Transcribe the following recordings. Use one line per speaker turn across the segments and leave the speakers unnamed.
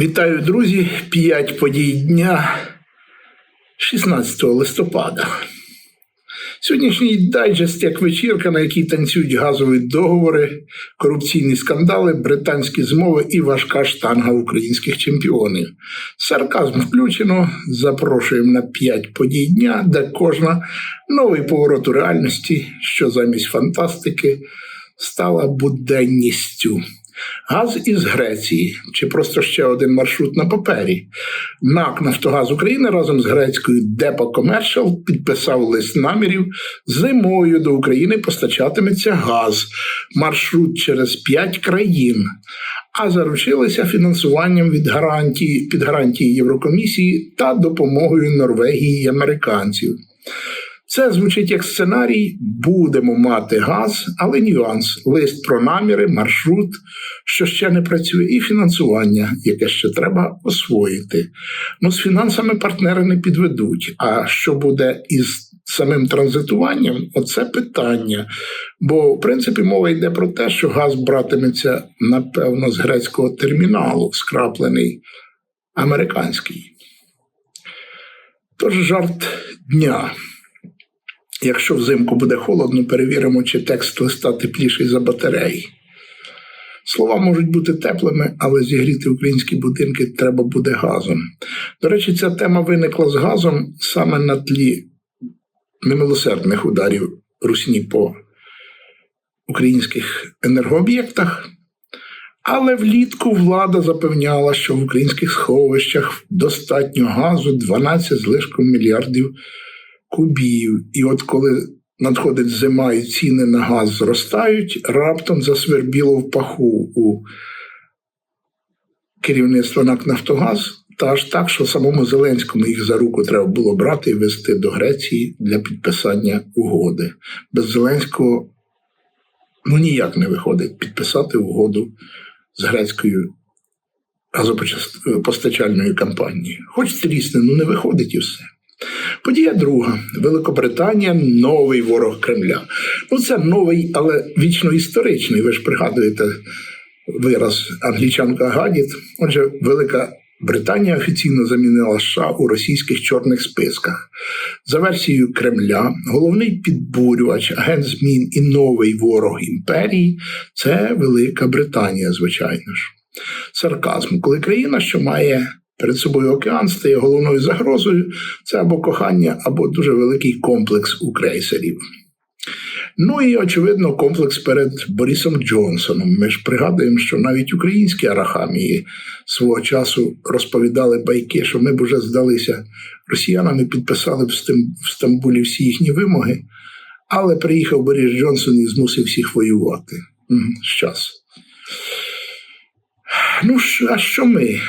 Вітаю, друзі! П'ять подій дня 16 листопада. Сьогоднішній дайджест як вечірка, на якій танцюють газові договори, корупційні скандали, британські змови і важка штанга українських чемпіонів. Сарказм включено. Запрошуємо на п'ять подій дня, де кожна новий поворот у реальності, що замість фантастики стала буденністю. Газ із Греції чи просто ще один маршрут на папері. НАК Нафтогаз України разом з грецькою Депо Commercial підписав лист намірів. Зимою до України постачатиметься газ, маршрут через п'ять країн, а заручилися фінансуванням від гарантії під гарантії Єврокомісії та допомогою Норвегії і американців. Це звучить як сценарій: будемо мати газ, але нюанс, лист про наміри, маршрут, що ще не працює, і фінансування, яке ще треба освоїти. Ну, з фінансами партнери не підведуть. А що буде із самим транзитуванням? Оце питання. Бо, в принципі, мова йде про те, що газ братиметься, напевно, з грецького терміналу, скраплений американський. Тож жарт дня. Якщо взимку буде холодно, перевіримо, чи текст листа тепліший за батареї. Слова можуть бути теплими, але зігріти українські будинки треба буде газом. До речі, ця тема виникла з газом саме на тлі немилосердних ударів русні по українських енергооб'єктах. Але влітку влада запевняла, що в українських сховищах достатньо газу 12 з лишком мільярдів кубів. І от коли надходить зима і ціни на газ зростають, раптом засвербіло в паху у керівництва НАК Нафтогаз, та аж так, що самому Зеленському їх за руку треба було брати і везти до Греції для підписання угоди. Без Зеленського ну ніяк не виходить підписати угоду з грецькою газопостачальною компанією. Хоч трісне, ну не виходить і все. Подія друга. Великобританія новий ворог Кремля. Ну, це новий, але вічно історичний. Ви ж пригадуєте вираз англічанка Гадіт. Отже, Велика Британія офіційно замінила США у російських чорних списках. За версією Кремля, головний підбурювач, агент змін і новий ворог імперії це Велика Британія, звичайно ж. Сарказм, коли країна, що має перед собою океан стає головною загрозою, це або кохання, або дуже великий комплекс у крейсерів. Ну і, очевидно, комплекс перед Борисом Джонсоном. Ми ж пригадуємо, що навіть українські арахамії свого часу розповідали байки, що ми б уже здалися росіянам і підписали в Стамбулі всі їхні вимоги, але приїхав Борис Джонсон і змусив всіх воювати. Щас. Ну а що ми?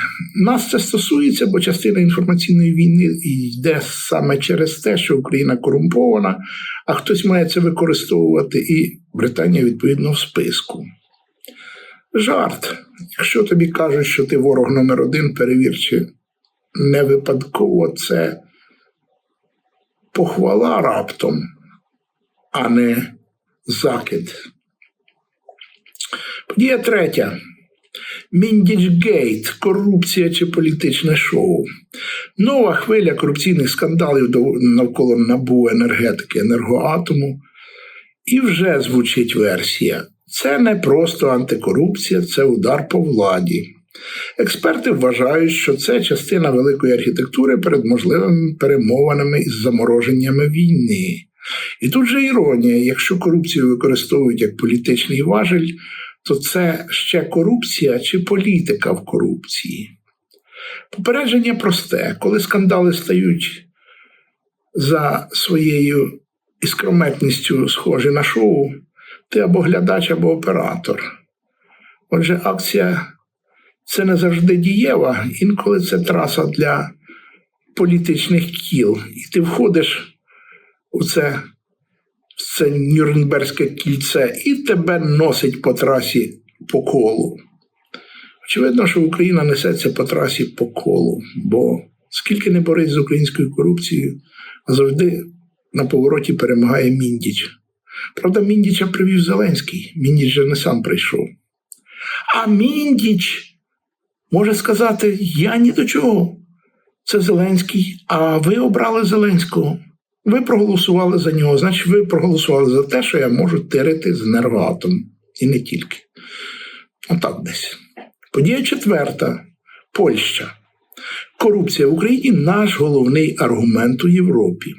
Нас це стосується, бо частина інформаційної війни йде саме через те, що Україна корумпована, а хтось має це використовувати, і Британія відповідно в списку. Жарт. Якщо тобі кажуть, що ти ворог номер один, перевір, чи не випадково це похвала раптом, а не закид. Подія третя. Міндічгейт, корупція чи політичне шоу. Нова хвиля корупційних скандалів навколо набу енергетики, енергоатому. І вже звучить версія. Це не просто антикорупція, це удар по владі. Експерти вважають, що це частина великої архітектури перед можливими перемовинами із замороженнями війни. І тут же іронія: якщо корупцію використовують як політичний важель, то це ще корупція чи політика в корупції. Попередження просте, коли скандали стають за своєю іскрометністю схожі на шоу, ти або глядач, або оператор. Отже, акція це не завжди дієва, інколи це траса для політичних кіл. І ти входиш у це це Нюрнберзьке кільце, і тебе носить по трасі по колу. Очевидно, що Україна несеться по трасі по колу, бо скільки не борись з українською корупцією, завжди на повороті перемагає Міндіч. Правда, Міндіча привів Зеленський. Міндіч же не сам прийшов. А Міндіч може сказати: Я ні до чого. Це Зеленський, а ви обрали Зеленського. Ви проголосували за нього, значить, ви проголосували за те, що я можу тирити з енергоатом. І не тільки. Отак десь. Подія четверта. Польща. Корупція в Україні наш головний аргумент у Європі.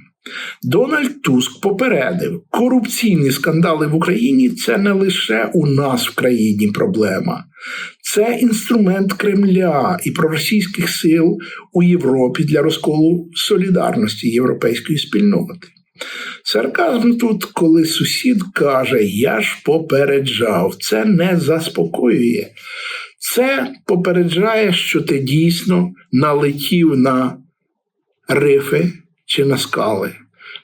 Дональд Туск попередив, корупційні скандали в Україні це не лише у нас в країні проблема, це інструмент Кремля і проросійських сил у Європі для розколу солідарності європейської спільноти. Сарказм тут, коли сусід каже, я ж попереджав, це не заспокоює. Це попереджає, що ти дійсно налетів на рифи чи на скали.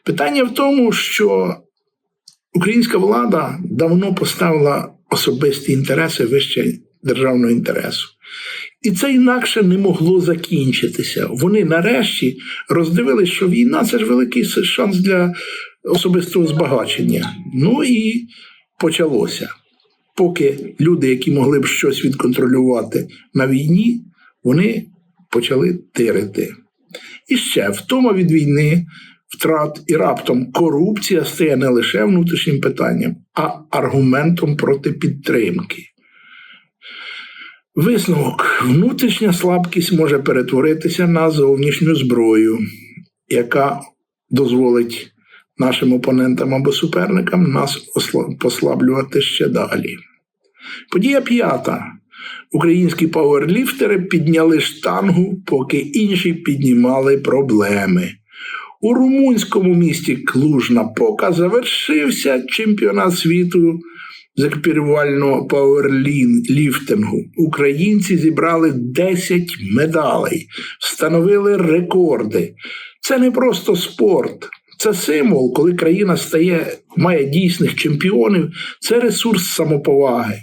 Питання в тому, що українська влада давно поставила особисті інтереси вище державного інтересу. І це інакше не могло закінчитися. Вони нарешті роздивились, що війна це ж великий шанс для особистого збагачення. Ну і почалося. Поки люди, які могли б щось відконтролювати на війні, вони почали тирити. І ще втома від війни, втрат і раптом корупція стає не лише внутрішнім питанням, а аргументом проти підтримки. Висновок: внутрішня слабкість може перетворитися на зовнішню зброю, яка дозволить нашим опонентам або суперникам нас послаблювати ще далі. Подія п'ята. Українські пауерліфтери підняли штангу, поки інші піднімали проблеми. У румунському місті Клуж-Напока завершився чемпіонат світу з екіпірувального пауерліфтингу. Українці зібрали 10 медалей, встановили рекорди. Це не просто спорт. Це символ, коли країна стає, має дійсних чемпіонів, це ресурс самоповаги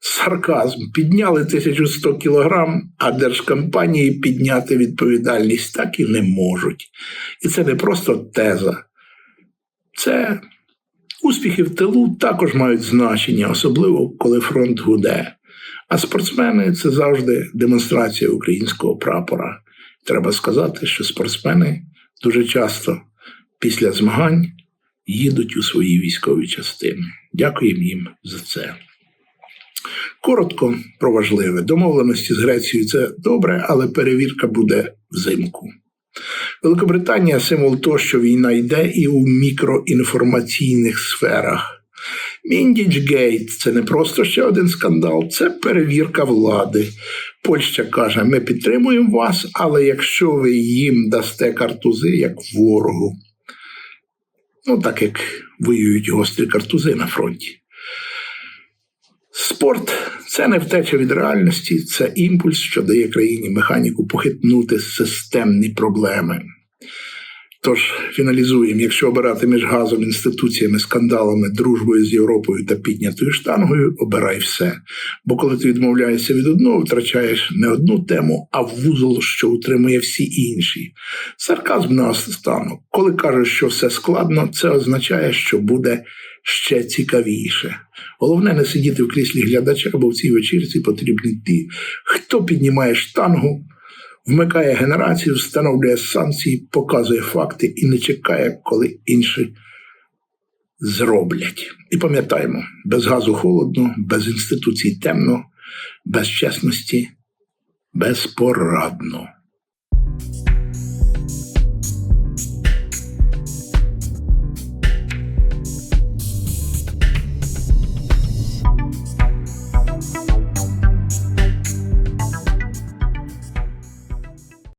сарказм. Підняли 1100 кілограм, а держкомпанії підняти відповідальність так і не можуть. І це не просто теза. Це успіхи в тилу також мають значення, особливо коли фронт гуде. А спортсмени це завжди демонстрація українського прапора. Треба сказати, що спортсмени дуже часто після змагань їдуть у свої військові частини. Дякуємо їм за це. Коротко про важливе. Домовленості з Грецією це добре, але перевірка буде взимку. Великобританія символ того, що війна йде і у мікроінформаційних сферах. Міндічгейт це не просто ще один скандал, це перевірка влади. Польща каже: ми підтримуємо вас, але якщо ви їм дасте картузи як ворогу, ну так як воюють гострі картузи на фронті. Спорт це не втеча від реальності, це імпульс, що дає країні механіку похитнути системні проблеми. Тож фіналізуємо, якщо обирати між газом, інституціями, скандалами, дружбою з Європою та піднятою штангою, обирай все. Бо коли ти відмовляєшся від одного, втрачаєш не одну тему, а вузол, що утримує всі інші. Сарказм на останок. Коли кажеш, що все складно, це означає, що буде ще цікавіше. Головне не сидіти в кріслі глядача, бо в цій вечірці потрібні ті, хто піднімає штангу, вмикає генерацію, встановлює санкції, показує факти і не чекає, коли інші зроблять. І пам'ятаємо, без газу холодно, без інституцій темно, без чесності, безпорадно.